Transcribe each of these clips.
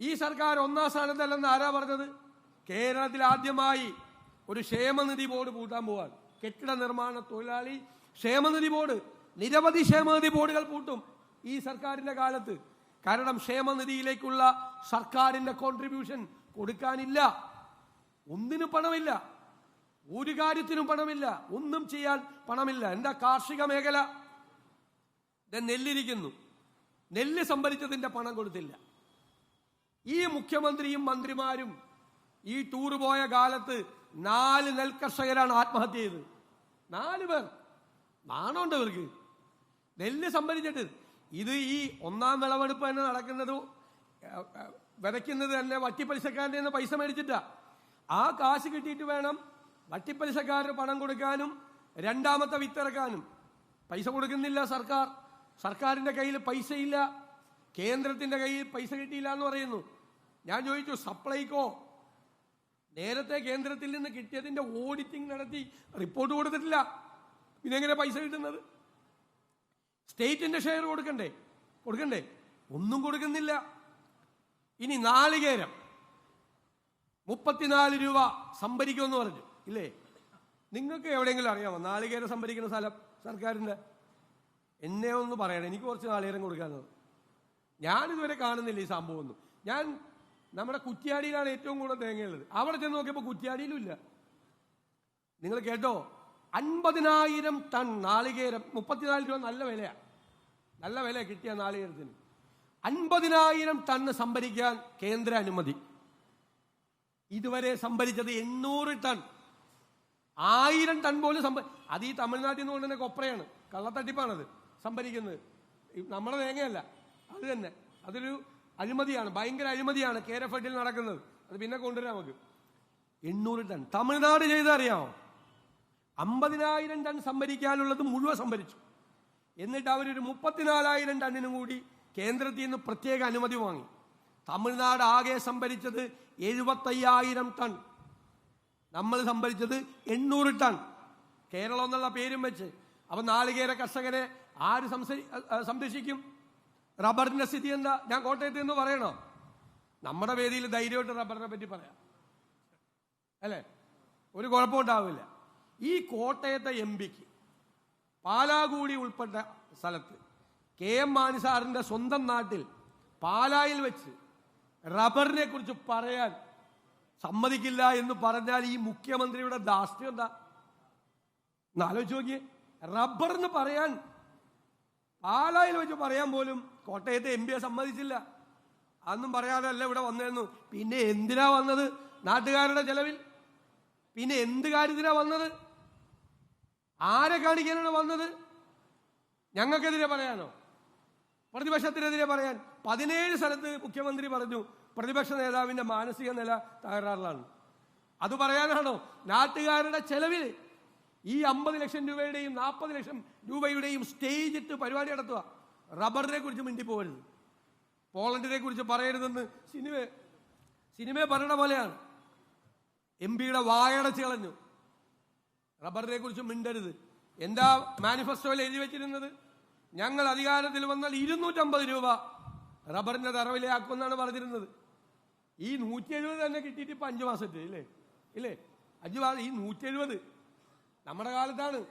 ഈ സർക്കാർ ഒന്നാം സ്ഥാനത്തല്ലെന്ന് ആരാ പറഞ്ഞത്? കേരളത്തിൽ ആദ്യമായി ഒരു ക്ഷേമനിധി ബോർഡ് പൂട്ടാൻ പോവാൻ കെട്ടിട നിർമ്മാണ തൊഴിലാളി ക്ഷേമനിധി ബോർഡ് നിരവധി ക്ഷേമനിധി ബോർഡുകൾ പൂട്ടും ഈ സർക്കാരിന്റെ കാലത്ത്. കാരണം ക്ഷേമനിധിയിലേക്കുള്ള സർക്കാരിന്റെ കോൺട്രിബ്യൂഷൻ കൊടുക്കാനില്ല. ഒന്നിനും പണമില്ല. ഒരു കാര്യത്തിനും പണമില്ല. ഒന്നും ചെയ്യാൻ പണമില്ല. എന്താ കാർഷിക മേഖല? നെല്ലിരിക്കുന്നു. നെല്ല് സംഭരിച്ചതിന്റെ പണം കൊടുത്തില്ല. ഈ മുഖ്യമന്ത്രിയും മന്ത്രിമാരും ഈ ടൂർ പോയ കാലത്ത് നാല് നെൽകർഷകരാണ് ആത്മഹത്യ ചെയ്തത് നാല് പേർ. നാണമുണ്ട് ഇവർക്ക്? നെല്ല് സംഭരിച്ചിട്ട്. ഇത് ഈ ഒന്നാം വിളവെടുപ്പ് തന്നെ നടക്കുന്നത് വിതയ്ക്കുന്നത് തന്നെ വട്ടിപ്പലിശക്കാരന്റെ നിന്ന് പൈസ മേടിച്ചിട്ടാ. ആ കാശ് കിട്ടിയിട്ട് വേണം വട്ടിപ്പലിശക്കാരന് പണം കൊടുക്കാനും രണ്ടാമത്തെ വിത്തിറക്കാനും. പൈസ കൊടുക്കുന്നില്ല സർക്കാർ. സർക്കാരിന്റെ കയ്യിൽ പൈസയില്ല. കേന്ദ്രത്തിന്റെ കയ്യിൽ പൈസ കിട്ടിയില്ല എന്ന് പറയുന്നു. ഞാൻ ചോദിച്ചു സപ്ലൈകോ? നേരത്തെ കേന്ദ്രത്തിൽ നിന്ന് കിട്ടിയതിന്റെ ഓഡിറ്റിംഗ് നടത്തി റിപ്പോർട്ട് കൊടുത്തിട്ടില്ല. പിന്നെ എങ്ങനെ പൈസ കിട്ടുന്നത്? സ്റ്റേറ്റിന്റെ ഷെയർ കൊടുക്കണ്ടേ? കൊടുക്കണ്ടേ? ഒന്നും കൊടുക്കുന്നില്ല. ഇനി നാളികേരം മുപ്പത്തിനാല് രൂപ സംഭരിക്കുമെന്ന് പറഞ്ഞു. ഇല്ലേ? നിങ്ങൾക്ക് എവിടെയെങ്കിലും അറിയാമോ? നാളികേരം സംഭരിക്കുന്ന സ്ഥലം സർക്കാരിന്റെ? എന്നെ ഒന്ന് പറയണം. എനിക്ക് കുറച്ച് നാളികേരം കൊടുക്കാനുള്ളത്. ഞാനിതുവരെ കാണുന്നില്ല ഈ സംഭവം ഒന്നും ഞാൻ നമ്മുടെ കുറ്റ്യാടിയിലാണ് ഏറ്റവും കൂടുതൽ തേങ്ങയുള്ളത്. അവിടെ ചെന്ന് നോക്കിയപ്പോൾ കുറ്റ്യാടിയിലും ഇല്ല നിങ്ങൾ കേട്ടോ? അൻപതിനായിരം ടൺ നാളികേരം മുപ്പത്തിനാല് രൂപ നല്ല വിലയാണ് നല്ല വില കിട്ടിയ നാളികേരത്തിന്. അൻപതിനായിരം ടണ്ണ് സംഭരിക്കാൻ കേന്ദ്ര അനുമതി. ഇതുവരെ സംഭരിച്ചത് എണ്ണൂറ് ടൺ. ആയിരം ടൺ പോലും സംഭ അത് ഈ തമിഴ്നാട്ടിൽ നിന്ന് കൊണ്ടുതന്നെ കൊപ്രയാണ്. കള്ളത്തട്ടിപ്പാണത് സംഭരിക്കുന്നത്. നമ്മുടെ തേങ്ങയല്ല. അത് തന്നെ. അതൊരു അഴിമതിയാണ് ഭയങ്കര അഴിമതിയാണ് കേരഫെഡിൽ നടക്കുന്നത്. അത് പിന്നെ കൊണ്ടുവരാം നമുക്ക്. എണ്ണൂറ് ടൺ. തമിഴ്നാട് ചെയ്തറിയാമോ അമ്പതിനായിരം ടൺ സംഭരിക്കാനുള്ളത് മുഴുവൻ സംഭരിച്ചു. എന്നിട്ട് അവരൊരു മുപ്പത്തിനാലായിരം ടണ്ണിനും കൂടി കേന്ദ്രത്തിൽ നിന്ന് പ്രത്യേക അനുമതി വാങ്ങി. തമിഴ്നാട് ആകെ സംഭരിച്ചത് എഴുപത്തയ്യായിരം ടൺ. നമ്മൾ സംഭരിച്ചത് എണ്ണൂറ് ടൺ. കേരളം എന്നുള്ള പേരും വെച്ച്. അപ്പൊ നാളികേര കർഷകരെ ആര് സംരക്ഷിക്കും? റബ്ബറിന്റെ സ്ഥിതി എന്താ? ഞാൻ കോട്ടയത്ത് എന്ന് പറയണോ? നമ്മുടെ വേദിയിൽ ധൈര്യമായിട്ട് റബ്ബറിനെ പറ്റി പറയാം. അല്ലേ? ഒരു കുഴപ്പം ഉണ്ടാവില്ല. ഈ കോട്ടയത്തെ എം പിക്ക് പാലാകൂടി ഉൾപ്പെട്ട സ്ഥലത്ത് കെ എം മാണി സാറിന്റെ സ്വന്തം നാട്ടിൽ പാലായിൽ വെച്ച് റബ്ബറിനെ കുറിച്ച് പറയാൻ സമ്മതിക്കില്ല എന്ന് പറഞ്ഞാൽ ഈ മുഖ്യമന്ത്രിയുടെ ദാസ്യം എന്താ? എന്നാലോചിച്ച് നോക്കിയേ. റബ്ബർ എന്ന് പറയാൻ പാലായിൽ വെച്ച് പറയാൻ പോലും കോട്ടയത്തെ എം പിയെ സമ്മതിച്ചില്ല. അതൊന്നും പറയാതല്ല ഇവിടെ വന്നിരുന്നു പിന്നെ എന്തിനാ വന്നത്? നാട്ടുകാരുടെ ചെലവിൽ? പിന്നെ എന്ത് കാര്യത്തിനാ വന്നത്? ആരെ കാണിക്കാനാണ് വന്നത്? ഞങ്ങൾക്കെതിരെ പറയാനോ? പ്രതിപക്ഷത്തിനെതിരെ പറയാൻ. പതിനേഴ് സ്ഥലത്ത് മുഖ്യമന്ത്രി പറഞ്ഞു പ്രതിപക്ഷ നേതാവിന്റെ മാനസിക നില തകരാറിലാണ്. അത് പറയാനാണോ? നാട്ടുകാരുടെ ചെലവിൽ ഈ അമ്പത് ലക്ഷം രൂപയുടെയും നാൽപ്പത് ലക്ഷം രൂപയുടെയും സ്റ്റേജ് ഇട്ട് പരിപാടി നടത്തുക. റബ്ബറിനെ കുറിച്ച് മിണ്ടിപ്പോകരുത്. പോളണ്ടിനെ കുറിച്ച് പറയരുതെന്ന് സിനിമ സിനിമ പറയണ പോലെയാണ്. എം പിയുടെ വായടച്ച് കളഞ്ഞു. റബ്ബറിനെ കുറിച്ച് മിണ്ടരുത്. എന്താ മാനിഫെസ്റ്റോയിൽ എഴുതി വെച്ചിരുന്നത്? ഞങ്ങൾ അധികാരത്തിൽ വന്നാൽ ഇരുന്നൂറ്റമ്പത് രൂപ റബ്ബറിന്റെ തറവിലാക്കുമെന്നാണ് പറഞ്ഞിരുന്നത്. ഈ നൂറ്റി എഴുപത് തന്നെ കിട്ടിയിട്ട് ഇപ്പൊ അഞ്ചു മാസത്തെ ഇല്ലേ? ഇല്ലേ? അഞ്ചു മാസം ഈ നൂറ്റി എഴുപത് നമ്മുടെ കാലത്താണ്.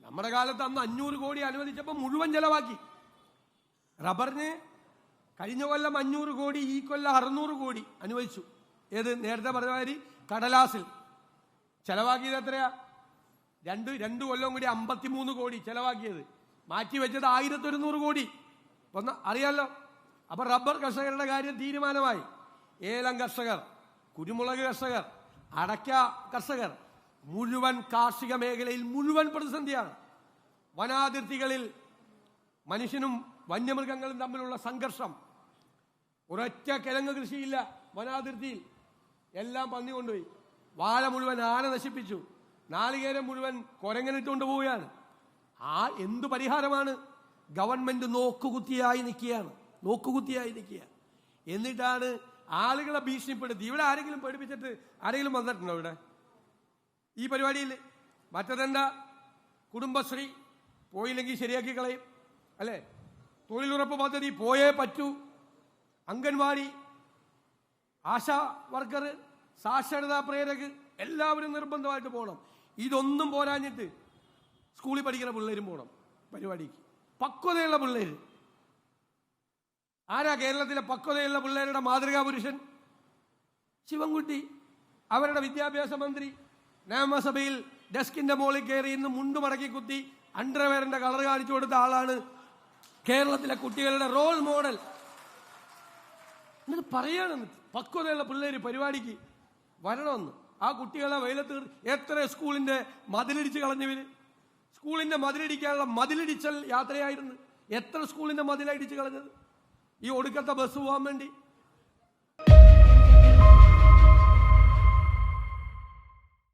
നമ്മുടെ കാലത്ത് അന്ന് അഞ്ഞൂറ് കോടി അനുവദിച്ചപ്പോൾ മുഴുവൻ ചെലവാക്കി. റബ്ബറിന് കഴിഞ്ഞ കൊല്ലം അഞ്ഞൂറ് കോടി ഈ കൊല്ലം അറുന്നൂറ് കോടി അനുവദിച്ചു. ഏത്? നേരത്തെ പറഞ്ഞ മാതിരി കടലാസിൽ. ചെലവാക്കിയത് എത്രയാ? രണ്ട് രണ്ട് കൊല്ലം കൂടി അമ്പത്തിമൂന്ന് കോടി ചെലവാക്കിയത്. മാറ്റി വെച്ചത് ആയിരത്തി ഒരുന്നൂറ് കോടി. ഒന്ന് അറിയാലോ? അപ്പൊ റബ്ബർ കർഷകരുടെ കാര്യം തീരുമാനമായി. ഏലം കർഷകർ കുരുമുളക് കർഷകർ അടയ്ക്ക കർഷകർ മുഴുവൻ കാർഷിക മേഖലയിൽ മുഴുവൻ പ്രതിസന്ധിയാണ്. വനാതിർത്തികളിൽ മനുഷ്യനും വന്യമൃഗങ്ങളും തമ്മിലുള്ള സംഘർഷം. ഒരൊറ്റ കിഴങ്ങ് കൃഷിയില്ല വനാതിർത്തിയിൽ. എല്ലാം പന്നി കൊണ്ടുപോയി. വാഴ മുഴുവൻ ആന നശിപ്പിച്ചു. നാളികേരം മുഴുവൻ കൊരങ്ങനിട്ടുകൊണ്ട് പോവുകയാണ്. ആ എന്തു പരിഹാരമാണ്? ഗവൺമെന്റ് നോക്കുകുത്തിയായി നിൽക്കുകയാണ്. നോക്കുകുത്തിയായി നിൽക്കുക. എന്നിട്ടാണ് ആളുകളെ ഭീഷണിപ്പെടുത്തി. ഇവിടെ ആരെങ്കിലും പഠിപ്പിച്ചിട്ട് ആരെങ്കിലും വന്നിട്ടുണ്ടോ ഇവിടെ? ഈ പരിപാടിയിൽ മറ്റതെന്താ? കുടുംബശ്രീ പോയില്ലെങ്കിൽ ശരിയാക്കി കളയും. അല്ലേ? തൊഴിലുറപ്പ് പദ്ധതി പോയേ പറ്റൂ. അംഗൻവാടി ആശാ വർക്കർ സാക്ഷരതാ പ്രേരക് എല്ലാവരും നിർബന്ധമായിട്ട് പോകണം. ഇതൊന്നും പോരാഞ്ഞിട്ട് സ്കൂളിൽ പഠിക്കുന്ന പിള്ളേരും പോകണം പരിപാടിക്ക്. പക്വതയുള്ള പിള്ളേർ ആരാ കേരളത്തിലെ പക്വതയുള്ള പിള്ളേരുടെ മാതൃകാ പുരുഷൻ? ശിവൻകുട്ടി അവരുടെ വിദ്യാഭ്യാസ മന്ത്രി നിയമസഭയിൽ ഡെസ്കിന്റെ മുകളിൽ കയറി ഇന്ന് മുണ്ടു മടക്കി കുത്തി അണ്ടർവെയറിന്റെ കളർ കാണിച്ചു കൊടുത്ത ആളാണ് കേരളത്തിലെ കുട്ടികളുടെ റോൾ മോഡൽ എന്നിട്ട് പറയാണ് പക്വതയുള്ള പിള്ളേര് പരിപാടിക്ക് വരണമെന്ന്. ആ കുട്ടികളെ വെയിലത്ത് എത്ര സ്കൂളിന്റെ മതിലിടിച്ച് കളഞ്ഞവര്? സ്കൂളിന്റെ മതിലിടിക്കാനുള്ള മതിലിടിച്ചൽ യാത്രയായിരുന്നു. എത്ര സ്കൂളിന്റെ മതിലടിച്ച് കളഞ്ഞത്? ഈ ഒടുക്കത്തെ ബസ് പോകാൻ വേണ്ടി